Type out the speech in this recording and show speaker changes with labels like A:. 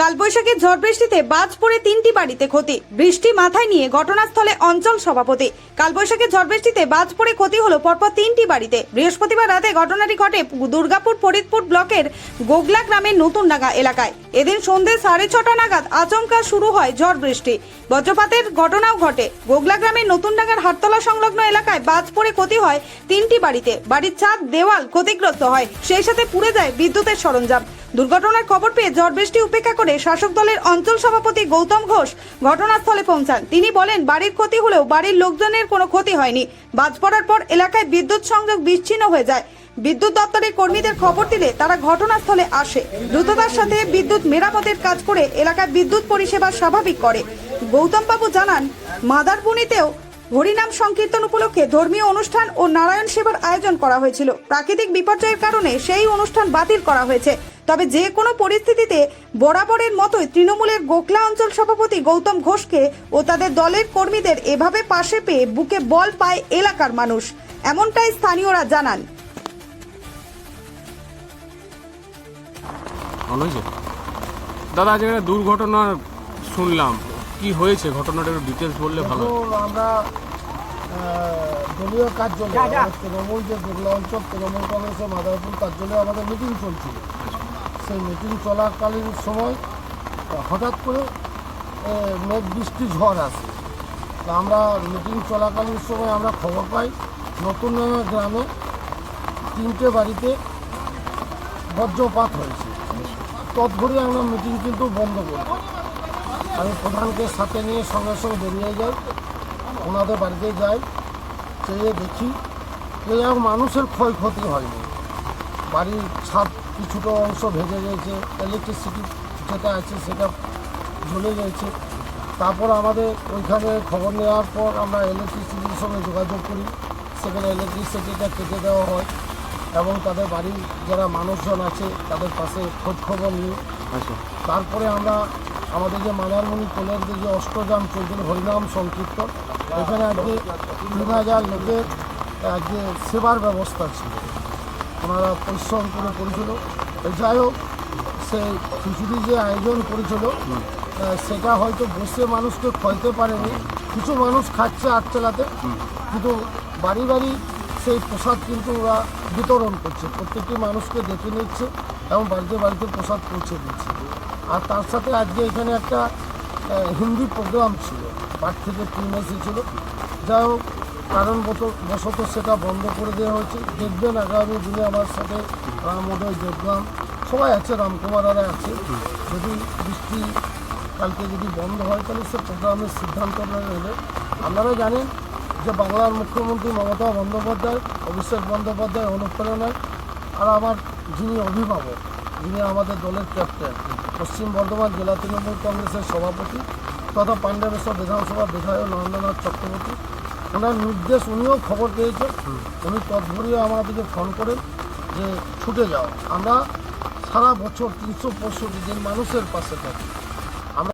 A: কালবৈশাখী ঝড় বৃষ্টিতে বাজ পড়ে তিনটি বাড়িতে ক্ষতি। বৃষ্টি মাথায় নিয়ে ঘটনাস্থলে অঞ্চল সভাপতি। কালবৈশাখী ঝড় বৃষ্টিতে বাজ পড়ে ক্ষতি হলো পরপর তিনটি বাড়িতে। বৃহস্পতিবার রাতে ঘটনাটি ঘটে দুর্গাপুর ফরিদপুর ব্লকের গোগলা গ্রামের নতুন ডাঙ্গা এলাকায়। এদিন সন্ধে সাড়ে ছটা নাগাদ আচমকা শুরু হয় ঝড় বৃষ্টি বজ্রপাতের ঘটনাও ঘটে। গোগলা গ্রামের নতুন ডাঙ্গার হাটতলা সংলগ্ন এলাকায় বাজ পড়ে ক্ষতি হয় তিনটি বাড়িতে। বাড়ির ছাদ, দেওয়াল ক্ষতিগ্রস্ত হয়। সেই সাথে পুড়ে যায় বিদ্যুতের সরঞ্জাম। দুর্ঘটনার খবর পেয়ে ঝড় বৃষ্টি উপেক্ষা করে শাসক দলের অঞ্চল সভাপতি গৌতম ঘোষ ঘটনাস্থলে পৌঁছান। তিনি বলেন, বাড়ির ক্ষতি হলেও বাড়ির লোকজনের কোনো ক্ষতি হয়নি। বাজ পড়ার পর এলাকায় বিদ্যুৎ সংযোগ বিচ্ছিন্ন হয়ে যায়। বিদ্যুৎ দপ্তরের কর্মীদের খবর দিলে তারা ঘটনাস্থলে আসে। দ্রুততার সাথে বিদ্যুৎ মেরামতের কাজ করে এলাকায় বিদ্যুৎ পরিষেবা স্বাভাবিক করে। গৌতম বাবু জানান মাদারবুনিতেও হরিনাম সংকীর্তন উপলক্ষে ধর্মীয় অনুষ্ঠান ও নারায়ণ সেবার আয়োজন করা হয়েছিল। প্রাকৃতিক বিপর্যয়ের কারণে সেই অনুষ্ঠান বাতিল করা হয়েছে। তবে যে কোনো পরিস্থিতিতে বরাবরের মতোই তৃণমূলের গোখলা অঞ্চল সভাপতি গৌতম ঘোষকে ও তাদের দলের কর্মীদের এভাবে পাশে পেয়ে বুকে বল পায় এলাকার মানুষ। এমনটাই স্থানীয়রা জানান।
B: দাদা আজ দুর্ঘটনা শুনলাম। কি হয়েছে? ঘটনাটা একটু ডিটেলস বললে ভালো।
C: আমরা দলীয় কার্যালয়ে তৃণমূল যে গোগলা অঞ্চল তৃণমূল কংগ্রেসের মাদারপুর কার্যালয়ে আমাদের মিটিং চলছিল। সেই মিটিং চলাকালীন সময় হঠাৎ করে মেঘ বৃষ্টি ঝড় আসে। তা আমরা মিটিং চলাকালীন সময় আমরা খবর পাই নতুন গ্রামে তিনটে বাড়িতে বজ্রপাত হয়েছে। তৎঘরে আমরা মিটিং কিন্তু বন্ধ করি আমি প্রধানকে সাথে নিয়ে সঙ্গে সঙ্গে বেরিয়ে যাই। ওনাদের বাড়িতে যাই। চেয়ে দেখি যে যাই মানুষের ক্ষয়ক্ষতি হয়নি। বাড়ির ছাদ কিছুটা অংশ ভেঙে গেছে ইলেকট্রিসিটি যেটা আছে সেটা জ্বলে গেছে। তারপর আমাদের ওইখানে খবর নেওয়ার পর আমরা ইলেকট্রিসিটির সঙ্গে যোগাযোগ করি। সেখানে ইলেকট্রিসিটিটা কেটে দেওয়া হয় এবং তাদের বাড়ির যারা মানুষজন আছে তাদের পাশে খোঁজ খবর নিই।
B: আচ্ছা।
C: তারপরে আমরা আমাদের যে মাদারমণি কোলের যে অষ্টজাম চলছিল হরিনাম সংকীর্তন, এখানে আজকে তিন হাজার লোকের, আজকে সেবার ব্যবস্থা ছিল। ওনারা পরিশ্রম করে করেছিল। যাই হোক, সেই খিচুড়ি যে আয়োজন করেছিল সেটা হয়তো বসে মানুষকে খোয়াইতে পারেনি। কিছু মানুষ খাচ্ছে আটচালাতে কিন্তু বাড়ি বাড়ি সেই প্রসাদ কিন্তু ওরা বিতরণ করছে। প্রত্যেকটি মানুষকে ডেকে নিচ্ছে এবং বাড়িতে বাড়িতে প্রসাদ পৌঁছে দিচ্ছে। আর তার সাথে আজকে এখানে একটা হিন্দি প্রোগ্রাম ছিল পাঠ থেকে টিম এসেছিল। যাই হোক কারণ বশত সেটা বন্ধ করে দেওয়া হয়েছে। দেখবেন আগামী দিনে আমার সাথে রামোদয় যোগদান সবাই আছে রামকুমারারা আছে। যদি বৃষ্টি কালকে যদি বন্ধ হয়, তাহলে সে প্রোগ্রামের সিদ্ধান্ত নেবে আপনারা জানেন যে বাংলার মুখ্যমন্ত্রী মমতা বন্দ্যোপাধ্যায়, অভিষেক বন্দ্যোপাধ্যায়, অনুপ্রেরণায়, আর আমার যিনি অভিভাবক, যিনি আমাদের দলের ক্যাপ্টেন পশ্চিম বর্ধমান জেলা তৃণমূল কংগ্রেসের সভাপতি তথা পাণ্ডবেশ্বর বিধানসভা বিধায়ক নরেন্দ্রনাথ চক্রবর্তী। ওনার নির্দেশ, উনিও খবর পেয়েছেন। উনি তৎপরীয় আমাদেরকে ফোন করেন যে ছুটে যাও। আমরা সারা বছর তিনশো পঁয়ষট্টি দিন মানুষের পাশে থাকি।